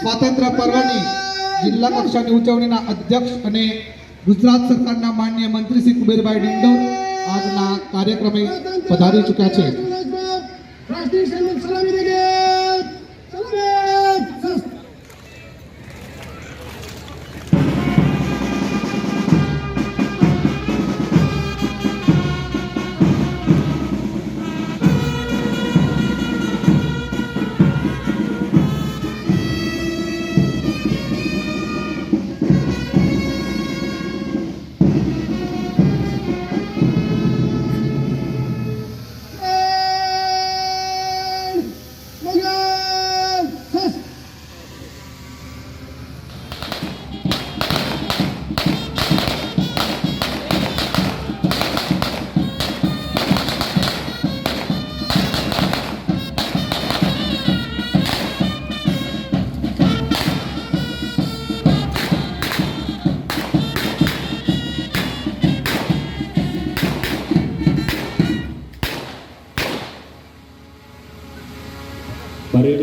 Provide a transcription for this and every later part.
સ્વાતંત્ર્ય પર્વની જિલ્લા કક્ષાની ઉજવણીના અધ્યક્ષ અને ગુજરાત સરકારના માન્ય મંત્રી શ્રી કુબેરભાઈ ડિંડોર આજના કાર્યક્રમે પધારી ચૂક્યા છે.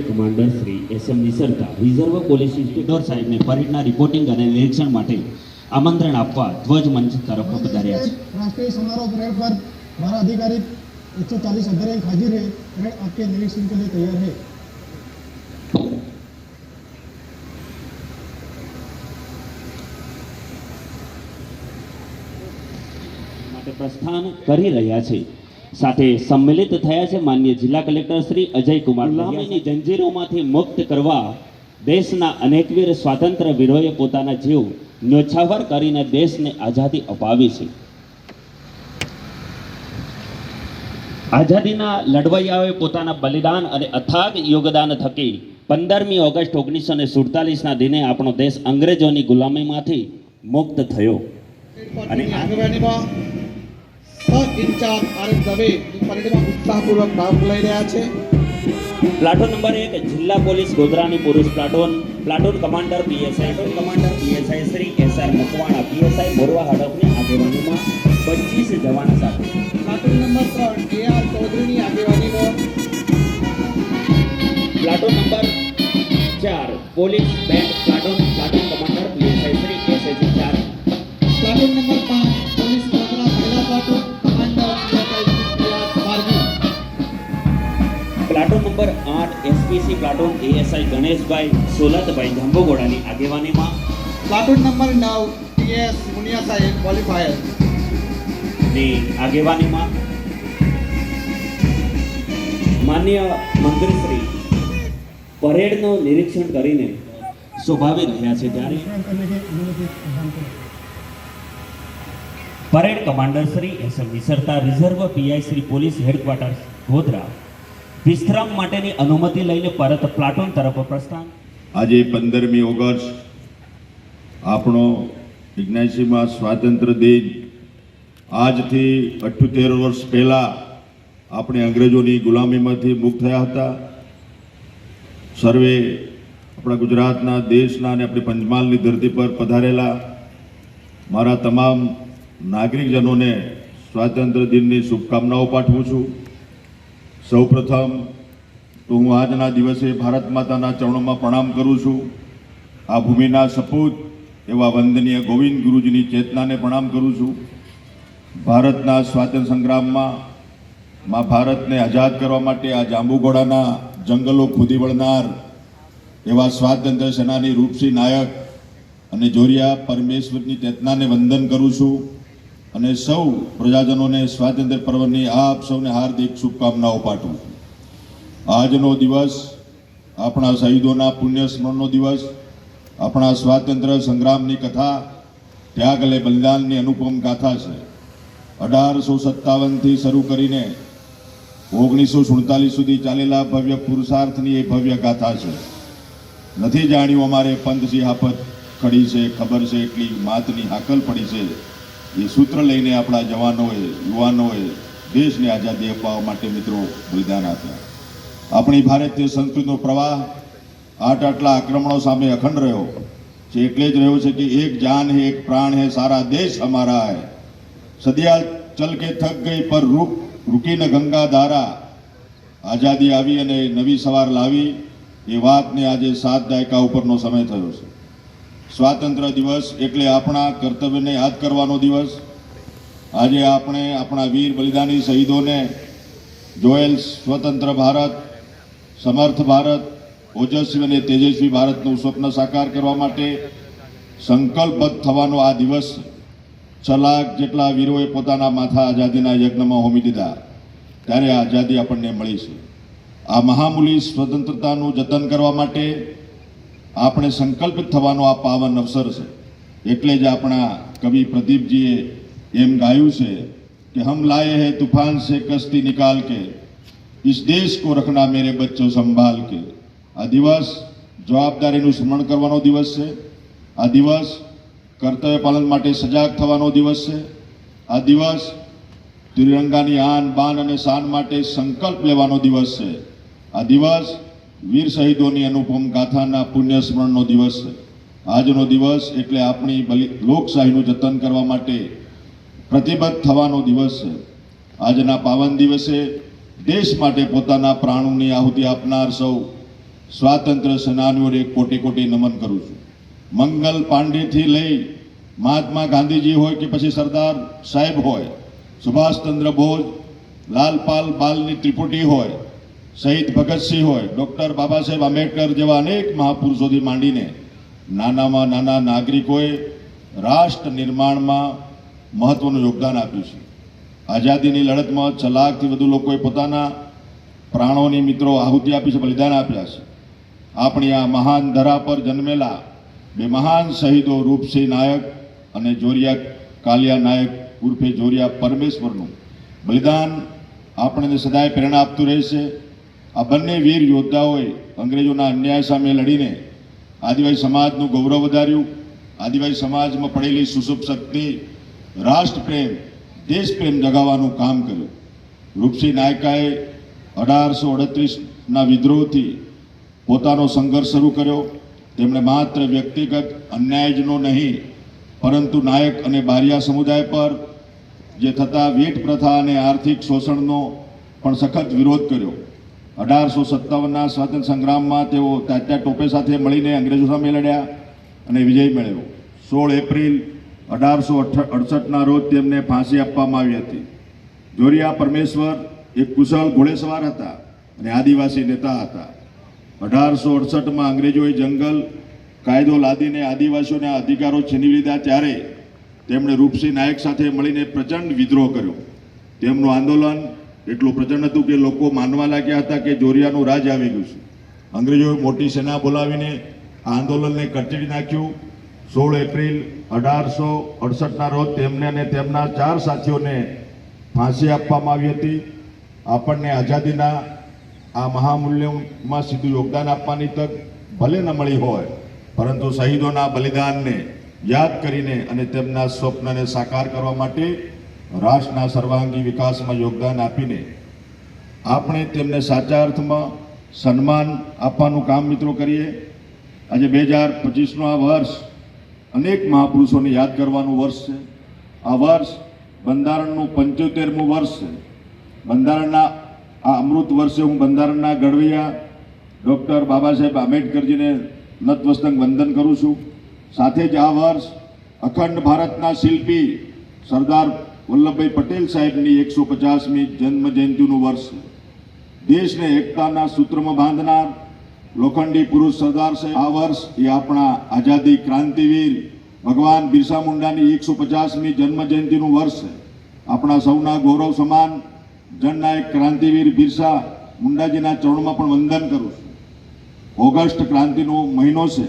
Commander Shri S M નિસરતા reserve police inspector સાહેબને પરેડના રિપોર્ટિંગ અને નિરીક્ષણ માટે આમંત્રણ આપવા ધ્વજ મંચ તરફ પધાર્યા છે राष्ट्रीय समारोह परेड पर हमारा अधिकारी एक सौ चालीस अधिकारी हाजिर है परेड आपके निरीक्षण के लिए तैयार है માટે પ્રસ્થાન કરી રહ્યા છે સાથે સંમેલિત થયા છે માન્ય જિલ્લા કલેક્ટર શ્રી અજય કુમાર ગુલામીની જંજીરોમાંથી મુક્ત કરવા દેશના અનેકવીર સ્વાતંત્ર્ય વીરોએ પોતાના જીવ ન્યોછાવર કરીને દેશને આઝાદી અપાવી છે. આઝાદીના લડવૈયાઓએ પોતાના બલિદાન અને અથાગ યોગદાન થકી પંદરમી ઓગસ્ટ ઓગણીસો ને સુડતાલીસના દિને આપણો દેશ અંગ્રેજોની ગુલામીમાંથી મુક્ત થયો. અને અને sub in charge R S Dave પરેડમાં ઉત્સાહપૂર્વક ભાગ લઈ રહ્યા છે. પ્લાટૂન નંબર એક જિલ્લા પોલીસ ગોધરાની પુરુષ platoon platoon commander PSI. Platoon commander PSI Shri S R Makwana. PSI Morva હડફની આગેવાનીમાં પચીસ જવાન સાથે. પ્લાટૂન નંબર ત્રણ એ આર ચૌધરીની આગેવાનીમાં પ્લાટોન નંબર ચાર police band platoon platoon commander PSI Shri SSG ચાર. પ્લાટોન નંબર પાંચ નંબર આઠ SPC platoon ASI Ganeshbhai Solatbhai જાંબુગોડાની આગેવાનીમાં. પ્લાટોન નંબર નવ ટીએસ મુનિયા ક્વોલિફાયરની આગેવાનીમાં. માન્ય મંત્રીશ્રી પરેડનું નિરીક્ષણ કરીને શોભાવી રહ્યા છે ત્યારે. Parade commander Shri S M નિસરતા reserve PI Shri police headquarter Godhra. વિશ્રામ માટેની અનુમતિ લઈને પરત પ્લાટોન તરફ પ્રસ્થાન. આજે પંદરમી ઓગસ્ટ આપણો ઇગ્નાસીમાં સ્વાતંત્ર્ય દિન. આજથી અઠ્યોતેર વર્ષ પહેલાં આપણે અંગ્રેજોની ગુલામીમાંથી મુક્ત થયા હતા. સર્વે આપણા ગુજરાતના, દેશના અને આપણી પંચમહાલની ધરતી પર પધારેલા મારા તમામ નાગરિકજનોને સ્વાતંત્ર્ય દિનની શુભકામનાઓ પાઠવું છું. સૌપ્રથમ તો હું આજના દિવસે ભારત માતાના ચરણોમાં પ્રણામ કરું છું. આ ભૂમિના સપૂત એવા વંદનીય ગોવિંદ ગુરુજીની ચેતનાને પ્રણામ કરું છું. ભારતના સ્વાતંત્ર્ય સંગ્રામમાં માં ભારતને આઝાદ કરવા માટે આ જાંબુઘોડાના જંગલો ખુદી વળનાર એવા સ્વાતંત્ર્ય સેનાની રૂપસિંહ નાયક અને જોરિયા પરમેશ્વરની ચેતનાને વંદન કરું છું. અને સૌ પ્રજાજનોને સ્વાતંત્ર્ય પર્વની આપ સૌને હાર્દિક શુભકામનાઓ પાઠવું આજનો દિવસ આપણા શહીદોના પુણ્ય સ્મરણનો દિવસ, આપણા સ્વાતંત્ર્ય સંગ્રામની કથા, ત્યાગ અને બલિદાનની અનુપમ ગાથા છે. અઢારસો સત્તાવનથી શરૂ કરીને ઓગણીસો સુડતાલીસ સુધી ચાલેલા ભવ્ય પુરુષાર્થની એ ભવ્ય ગાથા છે. નથી જાણ્યું અમારે પંથસી સિંહાપત ખડી છે, ખબર છે, એટલી માતની હાકલ પડી છે. એ સૂત્ર લઈને આપણા જવાનોએ, યુવાનોએ દેશને આઝાદી અપાવવા માટે મિત્રો બલિદાન આપ્યા. આપણી ભારતીય સંસ્કૃતિનો પ્રવાહ આટ આટલા આક્રમણો સામે અખંડ રહ્યો છે. એટલે જ રહ્યો છે કે એક જાન હે, એક પ્રાણ હે, સારા દેશ અમારા હે. સદિયા ચલ કે થક ગઈ પર રૂક રૂકીને ગંગા ધારા. આઝાદી આવી અને નવી સવાર લાવી. એ વાતને આજે સાત દાયકા ઉપરનો સમય થયો છે. સ્વાતંત્ર્ય દિવસ એટલે આપણા કર્તવ્યને યાદ કરવાનો દિવસ આજે આપણે આપણા વીર બલિદાની શહીદોને જોયેલ સ્વતંત્ર ભારત, સમર્થ ભારત, ઓજસ્વી અને તેજસ્વી ભારતનું સ્વપ્ન સાકાર કરવા માટે સંકલ્પબદ્ધ થવાનો આ દિવસ. છ લાખ જેટલા વીરોએ પોતાના માથા આઝાદીના યજ્ઞમાં હોમી દીધા, ત્યારે આઝાદી આપણને મળી છે આ મહામૂલી સ્વતંત્રતાનું જતન કરવા માટે આપણે સંકલ્પિત થવાનો આ પાવન અવસર છે. એટલે જ આપણા કવિ પ્રદીપજીએ એમ ગાયું છે કે હમ લાએ હે તુફાન સે કસ્તી નિકાલ કે, ઇસ દેશ કો રખના મેરે બચ્ચો સંભાળ કે. આ દિવસ જવાબદારીનું સ્મરણ કરવાનો દિવસ છે. આ દિવસ કર્તવ્ય પાલન માટે સજાગ થવાનો દિવસ છે. આ દિવસ ત્રિરંગાની આન બાન અને શાન માટે સંકલ્પ લેવાનો દિવસ છે. આ દિવસ વીર શહીદોની અનુપમ ગાથાના પુણ્ય સ્મરણનો દિવસ આજનો દિવસ એટલે આપણી બલિ, લોકશાહીનું જતન કરવા માટે પ્રતિબદ્ધ થવાનો દિવસ છે. આજના પાવન દિવસે દેશ માટે પોતાના પ્રાણોની આહુતિ આપનાર સૌ સ્વાતંત્ર્ય સેનાનીઓને કોટી કોટી નમન કરું છું. મંગલ પાંડેથી લઈ મહાત્મા ગાંધીજી હોય કે પછી સરદાર સાહેબ હોય, સુભાષચંદ્ર બોઝ, લાલપાલ બાલની ત્રિપુટી હોય શહીદ ભગતસિંહ હોય, ડૉક્ટર બાબા સાહેબ આંબેડકર જેવા અનેક મહાપુરુષોથી માંડીને નાનામાં નાના નાગરિકોએ રાષ્ટ્ર નિર્માણમાં મહત્વનું યોગદાન આપ્યું છે. આઝાદીની લડતમાં છ લાખથી વધુ લોકોએ પોતાના પ્રાણોની મિત્રો આહુતિ આપી છે, બલિદાન આપ્યા છે. આપણી આ મહાન ધરા પર જન્મેલા બે મહાન શહીદો રૂપસિંહ નાયક અને જોરિયા કાલિયા નાયક ઉર્ફે જોરિયા પરમેશ્વરનું બલિદાન આપણને સદાય પ્રેરણા આપતું રહેશે. આ બંને વીર યોદ્ધાઓએ અંગ્રેજોના અન્યાય સામે લડીને આદિવાસી સમાજનું ગૌરવ વધાર્યું. આદિવાસી સમાજમાં પડેલી સુસુપ્ત શક્તિ, રાષ્ટ્રપ્રેમ, દેશપ્રેમ જગાવવાનું કામ કર્યું. રૂપસિંહ નાયકાએ અઢારસો અડત્રીસના વિદ્રોહથી પોતાનો સંઘર્ષ શરૂ કર્યો. તેમણે માત્ર વ્યક્તિગત અન્યાયજનો નહીં, પરંતુ નાયક અને બારિયા સમુદાય પર, જે થતા વેટ પ્રથા અને આર્થિક શોષણનો પણ સખત વિરોધ કર્યો. અઢારસો સત્તાવનના સ્વાતંત્ર્ય સંગ્રામમાં તેઓ તાત્યા ટોપે સાથે મળીને અંગ્રેજો સામે લડ્યા અને વિજય મેળવ્યો. સોળ એપ્રિલ અઢારસો અડસઠના રોજ તેમને ફાંસી આપવામાં આવી હતી. જોરિયા પરમેશ્વર એક કુશળ ઘોડેસવાર હતા અને આદિવાસી નેતા હતા. અઢારસો અડસઠમાં અંગ્રેજોએ જંગલ, કાયદો લાદીને આદિવાસીઓના અધિકારો છીનવી લીધા ત્યારે તેમણે રૂપસિંહ નાયક સાથે મળીને પ્રચંડ વિદ્રોહ કર્યો. તેમનું આંદોલન એટલું પ્રચંડ હતું કે લોકો માનવા લાગ્યા હતા કે જોરિયાનું રાજ આવી ગયું છે. અંગ્રેજોએ મોટી સેના બોલાવીને આંદોલનને કચડી નાખ્યું. સોળ એપ્રિલ અઢારસો અડસઠના રોજ તેમને અને તેમના ચાર સાથીઓને ફાંસી આપવામાં આવી હતી. આપણને આઝાદીના આ મહામૂલ્યમાં સીધું યોગદાન આપવાની તક ભલે ન મળી હોય, પરંતુ શહીદોના બલિદાનને યાદ કરીને અને તેમના સ્વપ્નને સાકાર કરવા માટે રાષ્ટ્રના સર્વાંગી વિકાસમાં યોગદાન આપીને આપણે તેમને સાચા અર્થમાં સન્માન આપવાનું કામ મિત્રો કરીએ. આજે બે હજાર પચીસનું આ વર્ષ અનેક મહાપુરુષોને યાદ કરવાનું વર્ષ છે. આ વર્ષ બંધારણનું પંચોતેરમું વર્ષ છે. બંધારણના આ અમૃત વર્ષે હું બંધારણના ઘડવૈયા ડૉક્ટર બાબા સાહેબ આંબેડકરજીને નતમસ્તક વંદન કરું છું. સાથે જ આ વર્ષ અખંડ ભારતના શિલ્પી સરદાર વલ્લભભાઈ પટેલ સાહેબની એકસો પચાસમી જન્મ જયંતિનું વર્ષ. દેશને એકતાના સૂત્રમાં બાંધનાર લોખંડી પુરુષ સરદાર સાહેબ, આ વર્ષ એ આપણા આઝાદી ક્રાંતિવીર ભગવાન બિરસા મુંડાની એકસો પચાસમી જન્મ જયંતિનું વર્ષ આપણા સૌના ગૌરવ સમાન જનનાયક ક્રાંતિવીર બિરસા મુંડાજીના ચરણમાં પણ વંદન કરું છું. ઓગસ્ટ ક્રાંતિનો મહિનો છે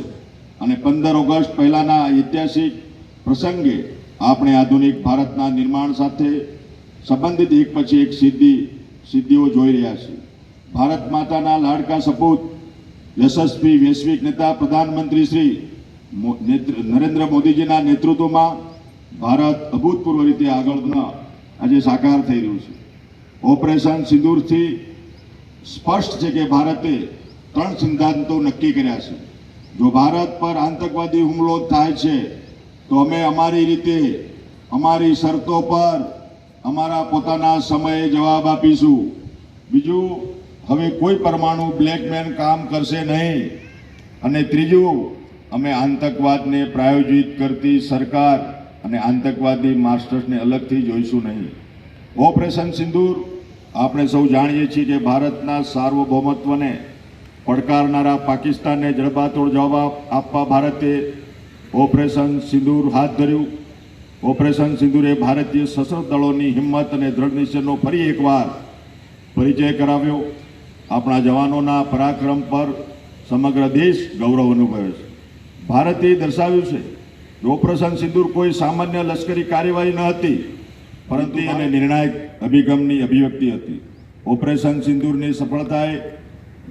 અને પંદર ઓગસ્ટ પહેલાના ઐતિહાસિક પ્રસંગે આપણે આધુનિક ભારતના નિર્માણ સાથે સંબંધિત એક પછી એક સિદ્ધિ, સિદ્ધિઓ જોઈ રહ્યા છીએ. ભારત માતાના લાડકા સપૂત, યશસ્વી વૈશ્વિક નેતા પ્રધાનમંત્રી શ્રી નરેન્દ્ર મોદીજીના નેતૃત્વમાં ભારત અભૂતપૂર્વ રીતે આગળ આજે સાકાર થઈ રહ્યું છે. ઓપરેશન સિંદૂરથી સ્પષ્ટ છે કે ભારતે ત્રણ સિદ્ધાંતો નક્કી કર્યા છે. જો ભારત પર આતંકવાદી હુમલો થાય છે તો અમે અમારી રીતે, અમારી શરતો પર અમારા પોતાના સમયે જવાબ આપીશું. બીજું, હવે કોઈ પરમાણુ બ્લેકમેન કામ કરશે નહીં. અને ત્રીજું, અમે આતંકવાદને પ્રાયોજિત કરતી સરકાર અને આતંકવાદી માસ્ટર્સને અલગથી જોઈશું નહીં. ઓપરેશન સિંદૂર, આપણે સૌ જાણીએ છીએ કે ભારતના સાર્વભૌમત્વને પડકારનારા પાકિસ્તાનને જડબાતોડ જવાબ આપવા ભારતે ઓપરેશન સિંદૂર હાથ ધર્યું. ઓપરેશન સિંદૂરે ભારતીય સશસ્ત્ર દળોની હિંમત અને દ્રઢ નિશ્ચયનો ફરી એકવાર પરિચય કરાવ્યો. આપણા જવાનોના પરાક્રમ પર સમગ્ર દેશ ગૌરવ અનુભવે છે. ભારતે દર્શાવ્યું છે, ઓપરેશન સિંદૂર કોઈ સામાન્ય લશ્કરી કાર્યવાહી ન હતી, પરંતુ અને નિર્ણાયક અભિગમની અભિવ્યક્તિ હતી. ઓપરેશન સિંદૂરની સફળતાએ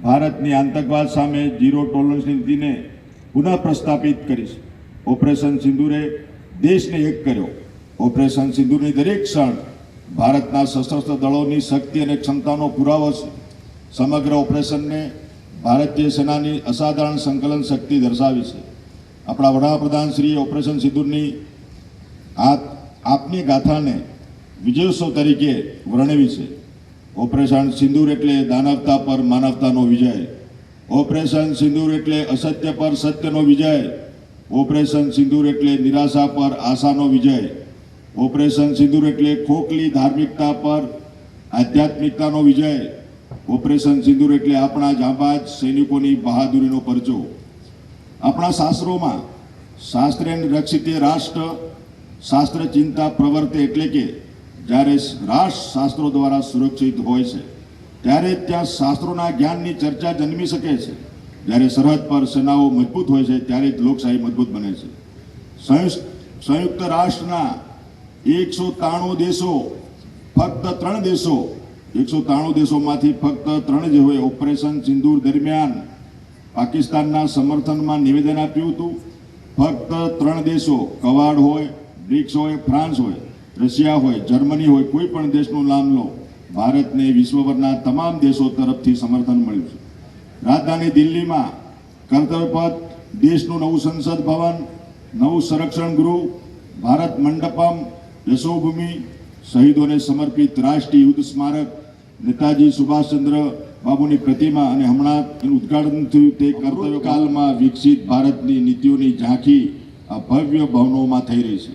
ભારતની આતંકવાદ સામે ઝીરો ટોલરન્સની નીતિને પુનઃ પ્રસ્થાપિત કરી છે. ઓપરેશન સિંધુરે દેશને એક કર્યો. ઓપરેશન સિંદૂરની દરેક ક્ષણ ભારતના સશસ્ત્ર દળોની શક્તિ અને ક્ષમતાનો પુરાવો છે. સમગ્ર ઓપરેશનને ભારતીય સેનાની અસાધારણ સંકલન શક્તિ દર્શાવી છે. આપણા વડાપ્રધાન શ્રીએ ઓપરેશન સિંધુરની આપની ગાથાને વિજયોત્સવ તરીકે વર્ણવી છે. ઓપરેશન સિંદૂર એટલે દાનવતા પર માનવતાનો વિજય. ઓપરેશન સિંદૂર એટલે અસત્ય પર સત્યનો વિજય. ઓપરેશન સિંદૂર એટલે નિરાશા પર આશાનો વિજય. ઓપરેશન સિંદૂર એટલે ખોખલી ધાર્મિકતા પર આધ્યાત્મિકતાનો વિજય. ઓપરેશન સિંદૂર એટલે આપણા જાંબાજ સૈનિકોની બહાદુરીનો પરચો. આપણા શાસ્ત્રોમાં શાસ્ત્રેન રક્ષિતે રાષ્ટ્ર, શાસ્ત્ર ચિંતા પ્રવર્તે એટલે કે જ્યારે રાષ્ટ્ર શાસ્ત્રો દ્વારા સુરક્ષિત હોય છે, ત્યારે ત્યાં શાસ્ત્રોના જ્ઞાનની ચર્ચા જન્મી શકે છે. જ્યારે સરહદ પર સેનાઓ મજબૂત હોય છે, ત્યારે જ લોકશાહી મજબૂત બને છે. સંયુક્ત રાષ્ટ્રના એકસો ત્રાણું દેશો, ફક્ત ત્રણ દેશો, એકસો ત્રાણું દેશોમાંથી ફક્ત ત્રણ જ હોય. ઓપરેશન સિંદૂર દરમિયાન પાકિસ્તાનના સમર્થનમાં નિવેદન આપ્યું હતું, ફક્ત ત્રણ દેશો, કવાડ હોય, બ્રિક્સ હોય, ફ્રાન્સ હોય, રશિયા હોય, જર્મની હોય, કોઈ પણ દેશનું નામ લો, ભારતને વિશ્વભરના તમામ દેશો તરફથી સમર્થન મળ્યું છે. રાજધાની દિલ્હીમાં કર્તવ્યપથ દેશનું નવું સંસદ ભવન, નવું સંરક્ષણ ગૃહ, ભારત મંડપમ યશોભૂમિ શહીદોને સમર્પિત રાષ્ટ્રીય યુદ્ધ સ્મારક, નેતાજી સુભાષચંદ્ર બાબુની પ્રતિમા અને હમણાં એનું ઉદ્ઘાટન થયું તે કર્તવ્યકાલમાં વિકસિત ભારતની નીતિઓની ઝાંખી આ ભવ્ય ભવનોમાં થઈ રહી છે.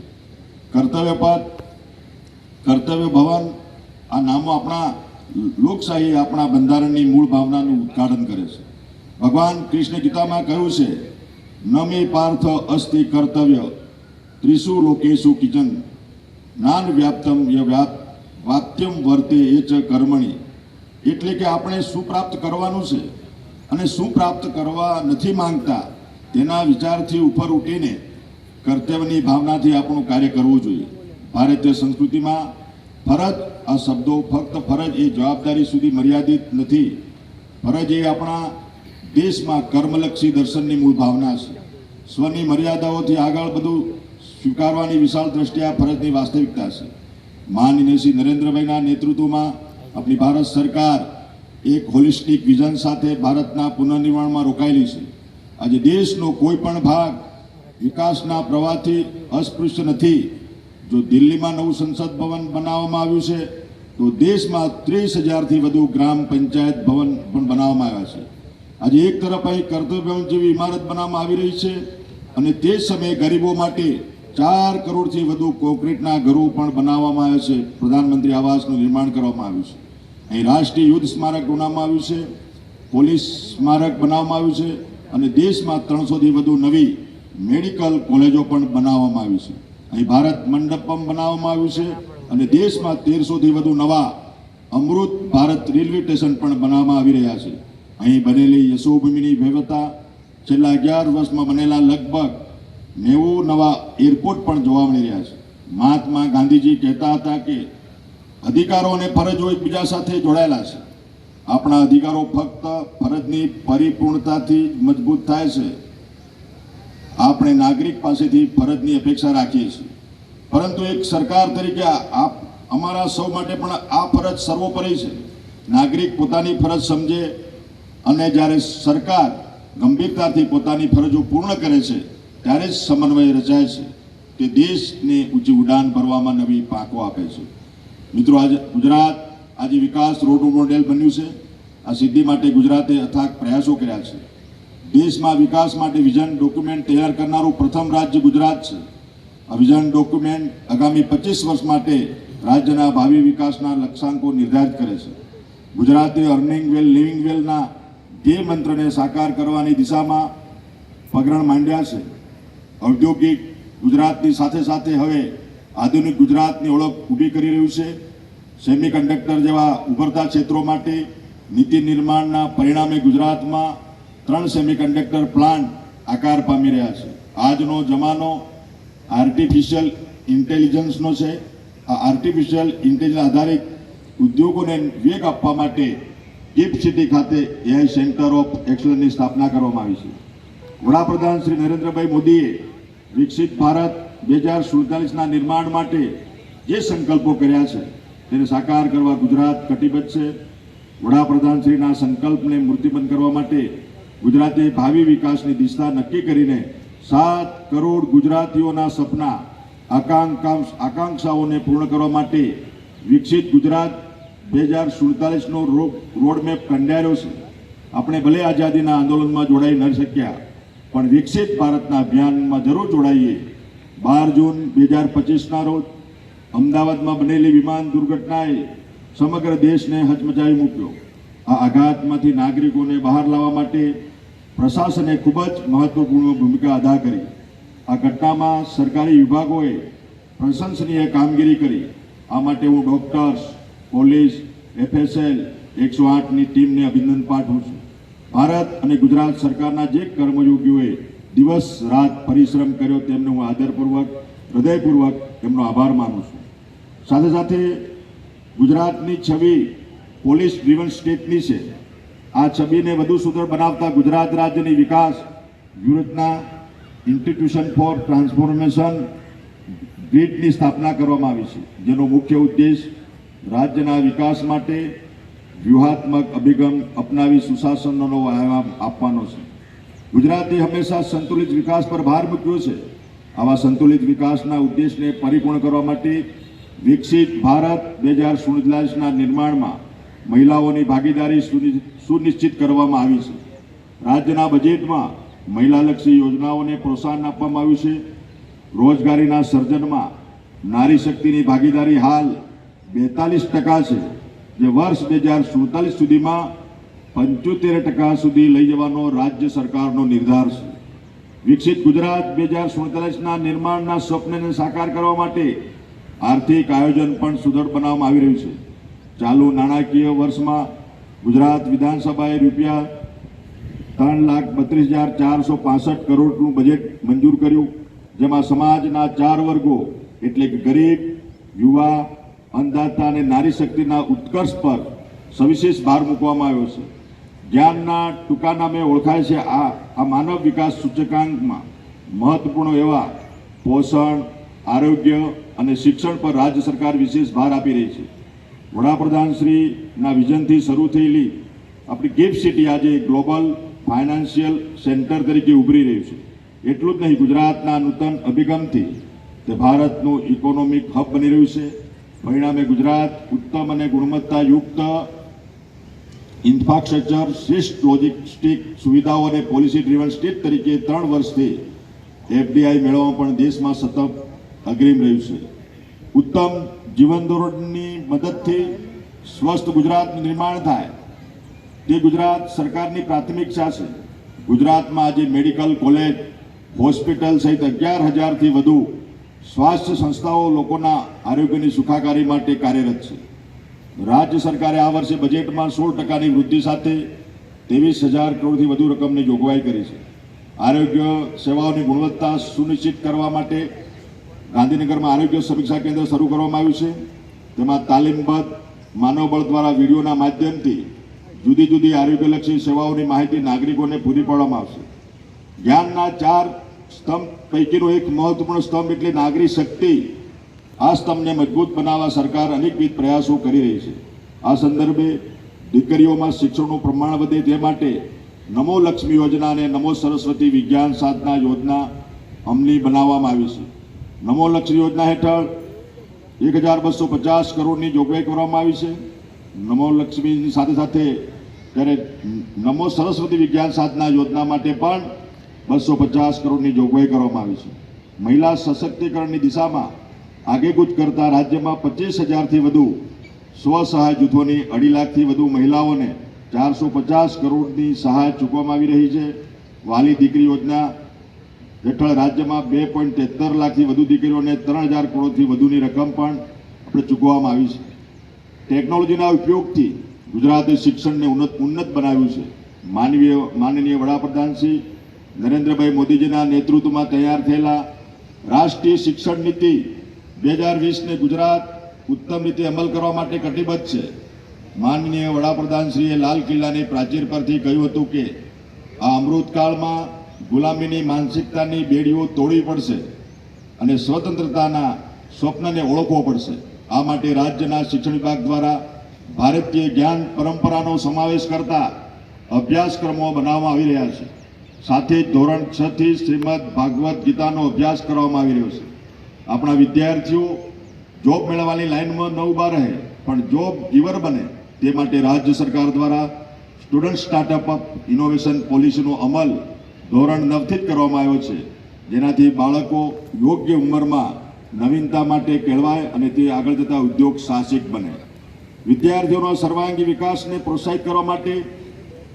કર્તવ્યપથ, કર્તવ્ય ભવન, આ નામો આપણા લોકશાહી આપણા બંધારણની મૂળ ભાવનાનું ઉદ્ઘાટન કરે છે. ભગવાન કૃષ્ણ ગીતામાં કહ્યું છે, નમે પાર્થ અસ્તિ કર્તવ્ય ત્રિશુ લોકેશુ કિચન, જ્ઞાન વ્યાપ્તમ વાપ્યમ વર્તે એ ચ કર્મણી. એટલે કે આપણે શું પ્રાપ્ત કરવાનું છે અને શું પ્રાપ્ત કરવા નથી માંગતા, તેના વિચારથી ઉપર ઉઠીને કર્તવ્યની ભાવનાથી આપણું કાર્ય કરવું જોઈએ. ભારતીય સંસ્કૃતિમાં ફરજ આ શબ્દો ફક્ત ફરજ એ જવાબદારી સુધી મર્યાદિત નથી. ફરજ એ આપણા દેશમાં કર્મલક્ષી દર્શનની મૂળ ભાવના છે. સ્વની મર્યાદાઓથી આગળ બધું સ્વીકારવાની વિશાળ દ્રષ્ટિએ આ ફરજની વાસ્તવિકતા છે. માનનીય શ્રી નરેન્દ્રભાઈના નેતૃત્વમાં આપણી ભારત સરકાર એક હોલિસ્ટિક વિઝન સાથે ભારતના પુનર્નિર્માણમાં રોકાયેલી છે. આજે દેશનો કોઈ પણ ભાગ વિકાસના પ્રવાહથી અસ્પૃશ્ય નથી. જો દિલ્હીમાં નવું સંસદ ભવન બનાવવામાં આવ્યું છે, તો દેશમાં ત્રીસ હજારથી વધુ ગ્રામ પંચાયત ભવન પણ બનાવવામાં આવ્યા છે. આજે એક તરફ અહીં કર્તવ્યભવન જેવી ઇમારત બનાવવામાં આવી રહી છે અને તે સમયે ગરીબો માટે ચાર કરોડથી વધુ કોન્ક્રીટના ઘરો પણ બનાવવામાં આવ્યા છે. પ્રધાનમંત્રી આવાસનું નિર્માણ કરવામાં આવ્યું છે. અહીં રાષ્ટ્રીય યુદ્ધ સ્મારક બનાવવામાં આવ્યું છે, પોલીસ સ્મારક બનાવવામાં આવ્યું છે અને દેશમાં ત્રણસોથી વધુ નવી મેડિકલ કોલેજો પણ બનાવવામાં આવી છે. અહીં ભારત મંડપમ બનાવવામાં આવ્યું છે અને દેશમાં તેરસોથી વધુ નવા અમૃત ભારત રેલવે સ્ટેશન પણ બનાવવામાં આવી રહ્યા છે. અહીં બનેલી યશોભૂમિની વ્યવસ્થા છેલ્લા અગિયાર વર્ષમાં બનેલા લગભગ નેવું નવા એરપોર્ટ પણ જોવા મળી રહ્યા છે. મહાત્મા ગાંધીજી કહેતા હતા કે અધિકારો અને ફરજો એકબીજા સાથે જોડાયેલા છે. આપણા અધિકારો ફક્ત ફરજની પરિપૂર્ણતાથી મજબૂત થાય છે. આપણે નાગરિક પાસેથી ફરજની અપેક્ષા રાખીએ છીએ. પરંતુ એક સરકાર તરીકે આપ અમારા સૌ માટે પણ આ ફરજ સર્વોપરી છે. નાગરિક પોતાની ફરજ સમજે અને જ્યારે સરકાર ગંભીરતાથી પોતાની ફરજો પૂર્ણ કરે છે, ત્યારે જ સમન્વય રચાય છે તે દેશને ઊંચી ઉડાન ભરવામાં નવી પાંખો આપે છે. મિત્રો, આજે ગુજરાત આજે વિકાસ રોડ મોડેલ બન્યું છે. આ સિદ્ધિ માટે ગુજરાતે અથાગ પ્રયાસો કર્યા છે. દેશમાં વિકાસ માટે વિઝન ડોક્યુમેન્ટ તૈયાર કરનારું પ્રથમ રાજ્ય ગુજરાત છે. આ વિઝન ડોક્યુમેન્ટ આગામી પચીસ વર્ષ માટે રાજ્યના ભાવિ વિકાસના લક્ષ્યાંકો નિર્ધારિત કરે છે. ગુજરાતે અર્નિંગ વેલ, લિવિંગ વેલના ધ્યેય મંત્રને સાકાર કરવાની દિશામાં પગરણ માંડ્યા છે. ઔદ્યોગિક ગુજરાતની સાથે સાથે હવે આધુનિક ગુજરાતની ઓળખ ઊભી કરી રહ્યું છે. સેમી કંડક્ટર જેવા ઉભરતા ક્ષેત્રો માટે નીતિ નિર્માણના પરિણામે ગુજરાતમાં ત્રણ સેમી કંડક્ટર પ્લાન્ટ આકાર પામી રહ્યા છે. આજનો જમાનો આર્ટિફિશિયલ ઇન્ટેલિજન્સનો છે. આ આર્ટિફિશિયલ ઇન્ટેલિજન્સ આધારિત ઉદ્યોગોને વેગ આપવા માટે ગિફ્ટ સિટી ખાતે એઆઈ સેન્ટર ઓફ એક્સલન્સની સ્થાપના કરવામાં આવી છે. વડાપ્રધાન શ્રી નરેન્દ્રભાઈ મોદીએ વિકસિત ભારત બે હજાર સુડતાલીસના નિર્માણ માટે જે સંકલ્પો કર્યા છે, તેને સાકાર કરવા ગુજરાત કટિબદ્ધ છે. વડાપ્રધાન શ્રીના સંકલ્પને મૂર્તિબંધ કરવા માટે ગુજરાતે ભાવિ વિકાસની દિશા નક્કી કરીને સાત કરોડ ગુજરાતીઓના સપના આકાંક્ષા આકાંક્ષાઓને પૂર્ણ કરવા માટે વિકસિત ગુજરાત બે હજાર સુડતાલીસનો રોડમેપ કંડાર્યો છે. આપણે ભલે આઝાદીના આંદોલનમાં જોડાઈ ન શક્યા, પણ વિકસિત ભારતના અભિયાનમાં જરૂર જોડાઈએ. બાર જૂન બે હજાર પચીસના રોજ અમદાવાદમાં બનેલી વિમાન દુર્ઘટનાએ સમગ્ર દેશને હચમચાવી મૂક્યો. આ આઘાતમાંથી નાગરિકોને બહાર લાવવા માટે પ્રશાસને ખૂબ જ મહત્વપૂર્ણ ભૂમિકા અદા કરી. આ ઘટનામાં સરકારી વિભાગોએ પ્રશંસનીય કામગીરી કરી. આ માટે હું ડોક્ટર્સ, પોલીસ, એફએસએલ, એકસો આઠની ટીમને અભિનંદન પાઠવું છું. ભારત અને ગુજરાત સરકારના જે કર્મયોગીઓએ દિવસ રાત પરિશ્રમ કર્યો તેમને હું આદરપૂર્વક, હૃદયપૂર્વક તેમનો આભાર માનું છું. સાથે સાથે ગુજરાતની છબી પોલીસ ડ્રીવન સ્ટેટની છે. આ છબીને વધુ સુંદર બનાવતા ગુજરાત રાજ્યની વિકાસ વ્યૂહરચના ઇન્સ્ટિટ્યુશન ફોર ટ્રાન્સફોર્મેશન ગ્રીડની સ્થાપના કરવામાં આવી છે, જેનો મુખ્ય ઉદ્દેશ રાજ્યના વિકાસ માટે વ્યૂહાત્મક અભિગમ અપનાવી સુશાસનનો આયામ આપવાનો છે. ગુજરાતે હંમેશા સંતુલિત વિકાસ પર ભાર મૂક્યો છે. આવા સંતુલિત વિકાસના ઉદ્દેશને પરિપૂર્ણ કરવા માટે વિકસિત ભારત બે હજાર સુડતાલીસના નિર્માણમાં મહિલાઓની ભાગીદારી સુનિ- સુનિશ્ચિત કરવામાં આવી છે. રાજ્યના બજેટમાં મહિલાલક્ષી યોજનાઓને પ્રોત્સાહન આપવામાં આવ્યું છે. રોજગારીના સર્જનમાં નારી શક્તિની ભાગીદારી હાલ બેતાલીસ ટકા છે, જે વર્ષ બે હજાર સુડતાલીસ સુધીમાં પંચોતેર ટકા સુધી લઈ જવાનો રાજ્ય સરકારનો નિર્ધાર છે. વિકસિત ગુજરાત બે હજાર સુડતાલીસના નિર્માણના સ્વપ્નને સાકાર કરવા માટે આર્થિક આયોજન પણ સુદૃઢ બનાવવામાં આવી રહ્યું છે. ચાલુ નાણાકીય વર્ષમાં ગુજરાત વિધાનસભાએ રૂપિયા ત્રણ લાખ બત્રીસ હજાર ચારસો પાસઠ કરોડનું બજેટ મંજૂર કર્યું, જેમાં સમાજના ચાર વર્ગો એટલે કે ગરીબ, યુવા અંધાતા અને નારી શક્તિના ઉત્કર્ષ પર સવિશેષ ભાર મૂકવામાં આવ્યો છે. જ્ઞાનના ટૂંકા નામે ઓળખાય છે આ આ માનવ વિકાસ સૂચકાંકમાં મહત્વપૂર્ણ એવા પોષણ, આરોગ્ય અને શિક્ષણ પર રાજ્ય સરકાર વિશેષ ભાર આપી રહી છે. વડાપ્રધાન શ્રીના વિઝનથી શરૂ થયેલી આપણી ગિફ્ટ સિટી આજે ગ્લોબલ ફાઇનાન્શિયલ સેન્ટર તરીકે ઉભરી રહ્યું છે. એટલું જ નહીં, ગુજરાતના નૂતન અભિગમથી તે ભારતનું ઇકોનોમિક હબ બની રહ્યું છે. પરિણામે ગુજરાત ઉત્તમ અને ગુણવત્તાયુક્ત ઇન્ફ્રાસ્ટ્રક્ચર, શ્રેષ્ઠ લોજિસ્ટિક સુવિધાઓ અને પોલિસી ડ્રીવન સ્ટેટ તરીકે ત્રણ વર્ષથી એફડીઆઈ મેળવવા પણ દેશમાં સતત અગ્રીમ રહ્યું છે. ઉત્તમ જીવન ધોરણની મદદથી સ્વસ્થ ગુજરાતનું નિર્માણ થાય તે ગુજરાત સરકારની પ્રાથમિકતા છે ગુજરાતમાં આજે મેડિકલ કોલેજ, હોસ્પિટલ સહિત અગિયાર હજારથી વધુ સ્વાસ્થ્ય સંસ્થાઓ લોકોના આરોગ્યની સુખાકારી માટે કાર્યરત છે. રાજ્ય સરકારે આ વર્ષે બજેટમાં સોળ ટકાની વૃદ્ધિ સાથે ત્રેવીસ હજાર કરોડથી વધુ રકમની જોગવાઈ કરી છે. આરોગ્ય સેવાઓની ગુણવત્તા સુનિશ્ચિત કરવા માટે ગાંધીનગરમાં આરોગ્ય સમીક્ષા કેન્દ્ર શરૂ કરવામાં આવ્યું છે. તેમાં તાલીમબદ્ધ માનવબળ દ્વારા વિડીયોના માધ્યમથી જુદી જુદી આરોગ્યલક્ષી સેવાઓની માહિતી નાગરિકોને પૂરી પાડવામાં આવશે. જ્ઞાનના ચાર સ્તંભ પૈકીનો એક મહત્વપૂર્ણ સ્તંભ એટલે નાગરિક શક્તિ. આ સ્તંભને મજબૂત બનાવવા સરકાર અનેકવિધ પ્રયાસો કરી રહી છે. આ સંદર્ભે દીકરીઓમાં શિક્ષણનું પ્રમાણ વધે તે માટે નમો લક્ષ્મી યોજના અને નમો સરસ્વતી વિજ્ઞાન સાધના યોજના અમલી બનાવવામાં આવી છે. નમો લક્ષ યોજના હેઠળ એક હજાર બસો પચાસ કરોડની જોગવાઈ કરવામાં આવી છે. નમો લક્ષ્મીની સાથે સાથે ત્યારે નમો સરસ્વતી વિજ્ઞાન સાધના યોજના માટે પણ બસો પચાસ કરોડની જોગવાઈ કરવામાં આવી છે. મહિલા સશક્તિકરણની દિશામાં આગેકૂચ કરતા રાજ્યમાં પચીસ હજારથી વધુ સ્વ સહાય જૂથોની અઢી લાખથી વધુ મહિલાઓને ચારસો પચાસ કરોડની સહાય ચૂકવવામાં આવી રહી છે. વાલી દીકરી યોજના હેઠળ રાજ્યમાં બે પોઈન્ટ તેતર લાખથી વધુ દીકરીઓને ત્રણ હજાર કરોડથી વધુની રકમ પણ આપણે ચૂકવવામાં આવી છે. ટેકનોલોજીના ઉપયોગથી ગુજરાતે શિક્ષણને ઉન્નત ઉન્નત બનાવ્યું છે. માનવીય, માનનીય વડાપ્રધાન શ્રી નરેન્દ્રભાઈ મોદીજીના નેતૃત્વમાં તૈયાર થયેલા રાષ્ટ્રીય શિક્ષણ નીતિ બે હજાર વીસને ગુજરાત ઉત્તમ રીતે અમલ કરવા માટે કટિબદ્ધ છે. માનનીય વડાપ્રધાનશ્રીએ લાલ કિલ્લાની પ્રાચીર પરથી કહ્યું હતું કે, આ અમૃતકાળમાં ગુલામીની માનસિકતાની બેડીઓ તોડવી પડશે અને સ્વતંત્રતાના સ્વપ્નને ઓળખવો પડશે. આ માટે રાજ્યના શિક્ષણ વિભાગ દ્વારા ભારતીય જ્ઞાન પરંપરાનો સમાવેશ કરતા અભ્યાસક્રમો બનાવવામાં આવી રહ્યા છે. સાથે જ ધોરણ છ થી શ્રીમદ ભાગવત ગીતાનો અભ્યાસ કરવામાં આવી રહ્યો છે. આપણા વિદ્યાર્થીઓ જોબ મેળવવાની લાઈનમાં ન ઊભા રહે, પણ જોબ ગીવર બને તે માટે રાજ્ય સરકાર દ્વારા સ્ટુડન્ટ સ્ટાર્ટઅપ ઇનોવેશન પોલિસીનો અમલ ધોરણ નવથી જ કરવામાં આવ્યો છે. જેનાથી બાળકો યોગ્ય ઉંમરમાં નવીનતા માટે કેળવાય અને તે આગળ જતા ઉદ્યોગ સાહસિક બને. વિદ્યાર્થીઓના સર્વાંગી વિકાસને પ્રોત્સાહિત કરવા માટે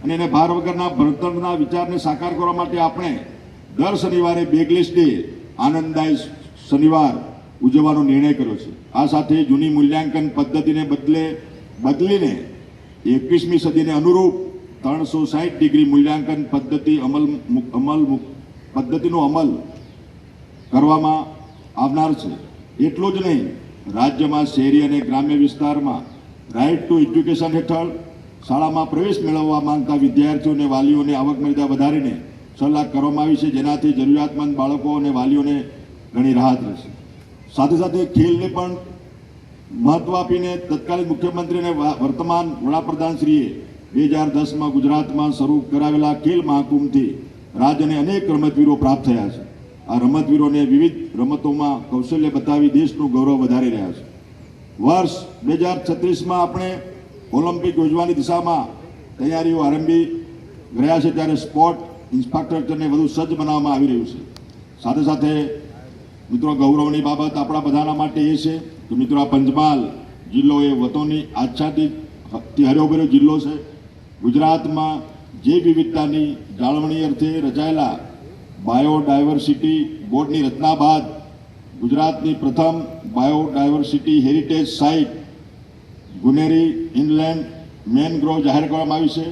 અને એને ભાર વગરના ભણતરના વિચારને સાકાર કરવા માટે આપણે દર શનિવારે બેગલેસ ડે આનંદદાય શનિવાર ઉજવવાનો નિર્ણય કર્યો છે. આ સાથે જૂની મૂલ્યાંકન પદ્ધતિને બદલે, બદલીને એકવીસમી સદીને અનુરૂપ ત્રણસો સાઠ ડિગ્રી મૂલ્યાંકન પદ્ધતિ અમલ અમલ પદ્ધતિનો અમલ કરવામાં આવનાર છે. એટલું જ નહીં, રાજ્યમાં શહેરી અને ગ્રામ્ય વિસ્તારમાં રાઇટ ટુ એજ્યુકેશન હેઠળ શાળામાં પ્રવેશ મેળવવા માંગતા વિદ્યાર્થીઓને વાલીઓને આવક મર્યાદા વધારીને સલાહ કરવામાં આવી છે. જેનાથી જરૂરિયાતમંદ બાળકો અને વાલીઓને ઘણી રાહત રહેશે. સાથે સાથે ખેલને પણ મહત્વ આપીને તત્કાલીન મુખ્યમંત્રી અને વર્તમાન વડાપ્રધાનશ્રીએ બે હજાર દસમાં ગુજરાતમાં શરૂ કરાવેલા ખેલ મહાકુંભથી રાજ્યને અનેક રમતવીરો પ્રાપ્ત થયા છે. આ રમતવીરોને વિવિધ રમતોમાં કૌશલ્ય બતાવી દેશનું ગૌરવ વધારી રહ્યા છે. વર્ષ બે હજાર છત્રીસમાં આપણે ઓલિમ્પિક યોજવાની દિશામાં તૈયારીઓ આરંભી રહ્યા છે ત્યારે સ્પોર્ટ ઇન્ફ્રાસ્ટ્રક્ચરને વધુ સજ્જ બનાવવામાં આવી રહ્યું છે. સાથે સાથે મિત્રો, ગૌરવની બાબત આપણા બધાના માટે એ છે કે મિત્રો, આ પંચમહાલ જિલ્લો એ વતોની આચ્છાદિતથી હર્યોભર્યો જિલ્લો છે. ગુજરાતમાં જે વિવિધતાની જાળવણી અર્થે રચાયેલા બાયોડાયવર્સિટી બોર્ડની રચના બાદ ગુજરાતની પ્રથમ biodiversity heritage site Guneri inland mangrove જાહેર કરવામાં આવી છે.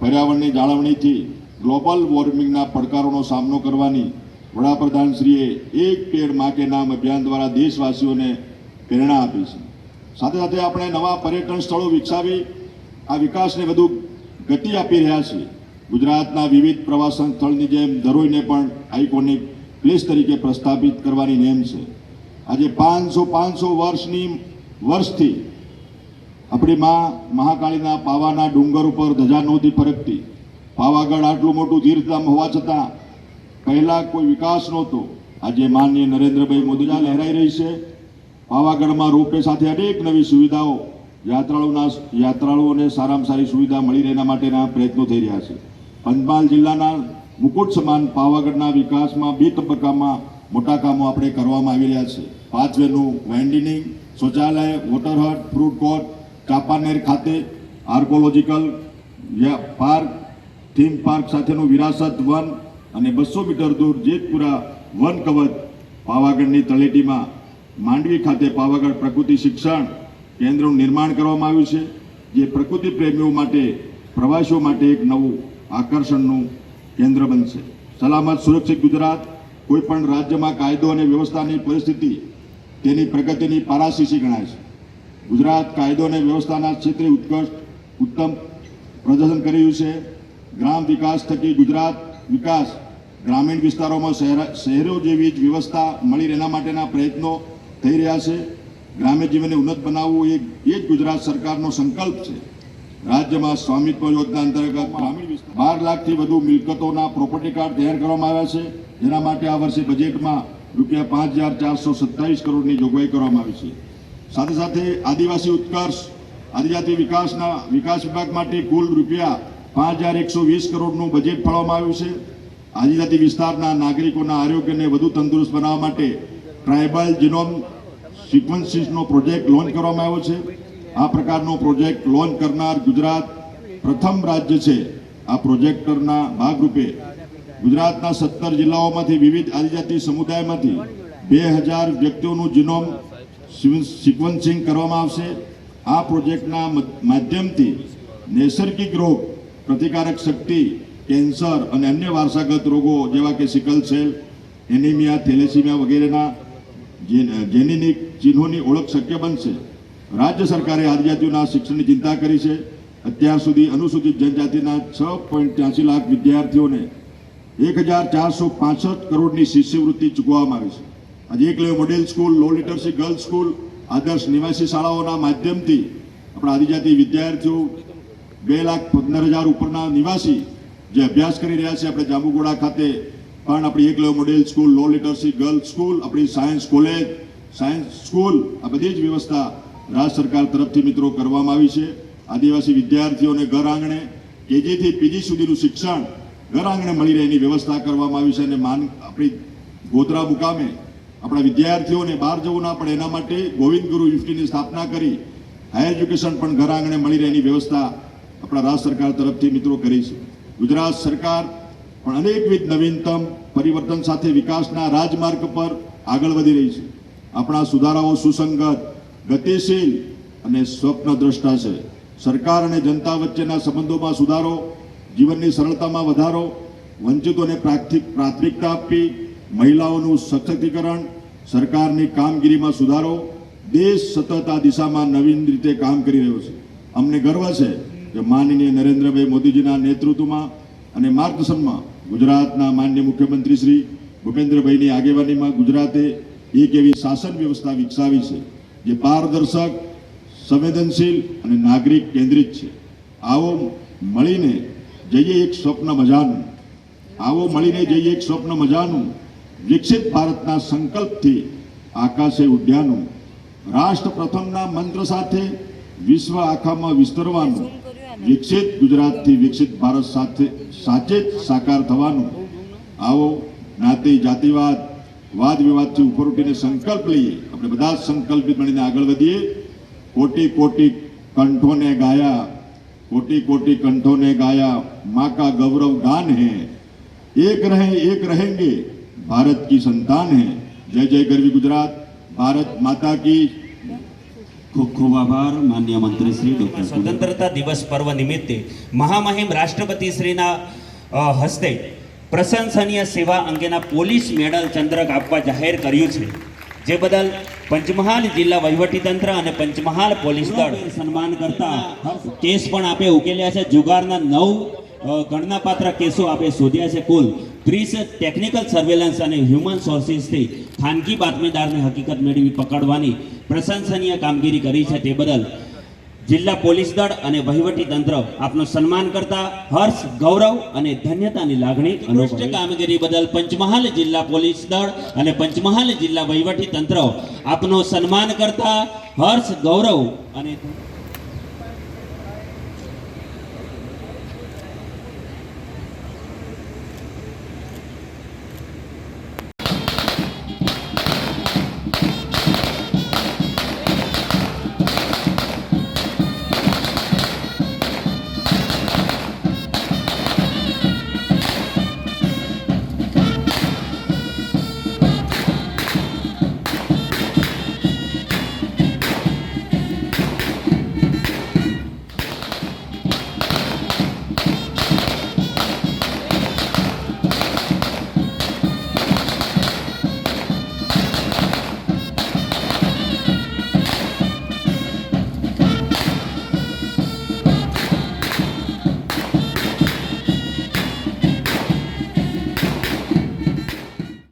પર્યાવરણની જાળવણીથી ગ્લોબલ વોર્મિંગના પડકારોનો સામનો કરવાની વડાપ્રધાનશ્રીએ એક પેડ માટે નામ અભિયાન દ્વારા દેશવાસીઓને પ્રેરણા આપી છે. સાથે સાથે આપણે નવા પર્યટન સ્થળો વિકસાવી, આ વિકાસને વધુ ગતિ આપી રહ્યા છીએ ગુજરાતના વિવિધ પ્રવાસન સ્થળની જેમ ધરોઈને પણ આઇકોનિક પ્લેસ તરીકે પ્રસ્થાપિત કરવાની નેમ છે. આજે પાંચસો પાંચસો વર્ષની વર્ષથી આપણી માં મહાકાળીના પાવાના ડુંગર ઉપર ધજા નહોતી ફરકતી. પાવાગઢ આટલું મોટું તીર્થધામ હોવા છતાં પહેલાં કોઈ વિકાસ નહોતો. આજે માનનીય નરેન્દ્રભાઈ મોદીજા લહેરાઈ રહી છે. પાવાગઢમાં રોપવે સાથે અનેક નવી સુવિધાઓ યાત્રાળુના યાત્રાળુઓને સારામાં સારી સુવિધા મળી રહે માટેના પ્રયત્નો થઈ રહ્યા છે. પંચમહાલ જિલ્લાના મુકુટ સમાન પાવાગઢના વિકાસમાં બે તબક્કામાં મોટા કામો આપણે કરવામાં આવી રહ્યા છે. પાંચવેનું વેન્ડિનિંગ શૌચાલય water hut fruit court, Champaner ખાતે આર્કોલોજીકલ પાર્ક, થીમ પાર્ક સાથેનું વિરાસત વન અને બસો મીટર દૂર જેતપુરા વન કવચ પાવાગઢની તળેટીમાં માંડવી ખાતે પાવાગઢ પ્રકૃતિ શિક્ષણ કેન્દ્રનું નિર્માણ કરવામાં આવ્યું છે, જે પ્રકૃતિ પ્રેમીઓ માટે, પ્રવાસીઓ માટે એક નવું આકર્ષણનું કેન્દ્ર બનશે. સલામત, સુરક્ષિત ગુજરાત કોઈપણ રાજ્યમાં કાયદો અને વ્યવસ્થાની પરિસ્થિતિ તેની પ્રગતિની પારાશીશી ગણાય છે. ગુજરાત કાયદો અને વ્યવસ્થાના ક્ષેત્રે ઉત્કૃષ્ટ, ઉત્તમ પ્રદર્શન કર્યું છે. ગ્રામ વિકાસ થકી ગુજરાત વિકાસ, ગ્રામીણ વિસ્તારોમાં શહેર, શહેરો જેવી જ વ્યવસ્થા મળી રહેના માટેના પ્રયત્નો થઈ રહ્યા છે. ગ્રામ્ય જીવનને ઉન્નત બનાવવું એ એ જ ગુજરાત સરકારનો સંકલ્પ છે. રાજ્યમાં સ્વામિત્વ યોજના અંતર્ગત ગ્રામીણ બાર લાખથી વધુ મિલકતોના પ્રોપર્ટી કાર્ડ તૈયાર કરવામાં આવ્યા છે. જેના માટે આ વર્ષે બજેટમાં રૂપિયા પાંચ હજાર ચારસો સત્તાવીસ કરોડની જોગવાઈ કરવામાં આવી છે. સાથે સાથે આદિવાસી ઉત્કર્ષ, આદિજાતિ વિકાસના વિકાસ વિભાગ માટે કુલ રૂપિયા પાંચ હજાર એકસો વીસ કરોડનું બજેટ ફાળવવામાં આવ્યું છે. આદિજાતિ વિસ્તારના નાગરિકોના આરોગ્યને વધુ તંદુરસ્ત બનાવવા માટે ટ્રાઇબલ જીનોમ સિક્વન્સીસનો પ્રોજેક્ટ લોન્ચ કરવામાં આવ્યો છે. આ પ્રકારનો પ્રોજેક્ટ લોન્ચ કરનાર ગુજરાત પ્રથમ રાજ્ય છે. આ પ્રોજેક્ટરના ભાગરૂપે ગુજરાતના સત્તર જિલ્લાઓમાંથી વિવિધ આદિજાતિ સમુદાયમાંથી બે હજાર વ્યક્તિઓનું જીનોમ સિક્વન્સિંગ કરવામાં આવશે. આ પ્રોજેક્ટના માધ્યમથી નૈસર્ગિક રોગ પ્રતિકારક શક્તિ, કેન્સર અને અન્ય વારસાગત રોગો જેવા કે સિકલ સેલ, એનિમિયા, થેલેસીમિયા વગેરેના જે- ચિહ્નોની ઓળખ શક્ય બનશે. રાજ્ય સરકારે આદિજાતિઓના શિક્ષણની ચિંતા કરી છે. અત્યાર સુધી અનુસૂચિત જનજાતિના છ પોઈન્ટ ત્યાસી લાખ વિદ્યાર્થીઓને એક હજાર ચારસો પાસઠ કરોડની શિષ્યવૃત્તિ ચૂકવવામાં આવી છે. આજે Eklavya model school, low literacy girls school, આદર્શ નિવાસી શાળાઓના માધ્યમથી આપણા આદિજાતિ વિદ્યાર્થીઓ બે લાખ પંદર હજાર ઉપરના નિવાસી જે અભ્યાસ કરી રહ્યા છે, આપણે જાંબુગોડા ખાતે પણ આપણી Eklavya model school low literacy girls school આપણી સાયન્સ કોલેજ સાયન્સ સ્કૂલ આ બધી જ વ્યવસ્થા રાજ્ય સરકાર તરફથી મિત્રો કરવામાં આવી છે. આદિવાસી વિદ્યાર્થીઓને ઘર આંગણે, કેજીથી પીજી સુધીનું શિક્ષણ ઘર આંગણે મળી રહે એની વ્યવસ્થા કરવામાં આવી છે અને માન આપણી ગોધરા મુકામે આપણા વિદ્યાર્થીઓને બહાર જવું ના પડે એના માટે ગોવિંદ ગુરુ યુનિવર્સિટીની સ્થાપના કરી હાયર એજ્યુકેશન પણ ઘર આંગણે મળી રહે એની વ્યવસ્થા આપણા રાજ્ય સરકાર તરફથી મિત્રો કરી છે. ગુજરાત સરકાર પણ અનેકવિધ નવીનતમ પરિવર્તન સાથે વિકાસના રાજમાર્ગ પર આગળ વધી રહી છે. આપણા સુધારાઓ સુસંગત, ગતિશીલ અને સ્વપ્નદ્રષ્ટા છે. સરકાર અને જનતા વચ્ચેના સંબંધોમાં સુધારો, જીવનની સરળતામાં વધારો, વંચિતોને પ્રાથમિક પ્રાથમિકતા આપવી, મહિલાઓનું સશક્તિકરણ, સરકારની કામગીરીમાં સુધારો, દેશ સતત આ દિશામાં નવીન રીતે કામ કરી રહ્યો છે. અમને ગર્વ છે કે માનનીય નરેન્દ્રભાઈ મોદીજીના નેતૃત્વમાં અને માર્ગદર્શનમાં ગુજરાતના માન્ય મુખ્યમંત્રી શ્રી ભૂપેન્દ્રભાઈની આગેવાનીમાં ગુજરાતે એક એવી શાસન વ્યવસ્થા વિકસાવી છે, જે પારદર્શક, સંવેદનશીલ અને નાગરિક કેન્દ્રિત છે. આવો મળીને જઈએ એક સ્વપ્ન મજાનું. આવો મળીને જઈએ એક સ્વપ્ન મજાનું. વિકસિત ભારતના સંકલ્પથી આકાશે ઉડ્યાનું રાષ્ટ્ર પ્રથમના મંત્ર સાથે વિશ્વ આખામાં વિસ્તરવાનું. વિકસિત ગુજરાતથી વિકસિત ભારત સાથે સાચે જ સાકાર થવાનું આવો જ્ઞાતિ જાતિવાદ વાદ વિવાદથી ઉપર ઉઠીને સંકલ્પ લઈએ આપણે બધા જ સંકલ્પિત બનીને આગળ વધીએ કોટી કોટી કંઠોને ગાયા કોટી કોટી કંઠોને ગાયા માँ का गौरव गान है एक रहे एक रहेंगे भारत की संतान है जय जय ગરવી ગુજરાત ભારત માતા કી ખૂબ ખૂબ આભાર માન્ય મંત્રી શ્રી ડોક્ટર સ્વતંત્રતા દિવસ પર્વ નિમિત્તે મહામહિમ રાષ્ટ્રપતિ શ્રીના હસ્તે પ્રશંસનીય સેવા અંગેના પોલીસ મેડલ ચંદ્રક આપવા જાહેર કર્યું છે. જે બદલ પંચમહાલ જિલ્લા વહીવટીતંત્ર અને પંચમહાલ પોલીસ દળ સન્માન કરતા કેસ પણ આપે ઉકેલ્યા છે. જુગારના નવ ગણનાપાત્ર કેસો આપે શોધ્યા છે કુલ. ત્રીસ ટેકનિકલ સર્વેલન્સ અને હ્યુમન સોર્સિસથી ખાનગી બાતમીદારને હકીકત મેળવી પકડવાની પ્રશંસનીય કામગીરી કરી છે તે બદલ જિલ્લા પોલીસ દળ અને વહીવટી તંત્ર આપનું સન્માન કરતા હર્ષ, ગૌરવ અને ધન્યતાની લાગણી અનુષ્ઠ કામગીરી બદલ પંચમહાલ જિલ્લા પોલીસ દળ અને પંચમહાલ જિલ્લા વહીવટી તંત્ર આપનું સન્માન કરતા હર્ષ, ગૌરવ અને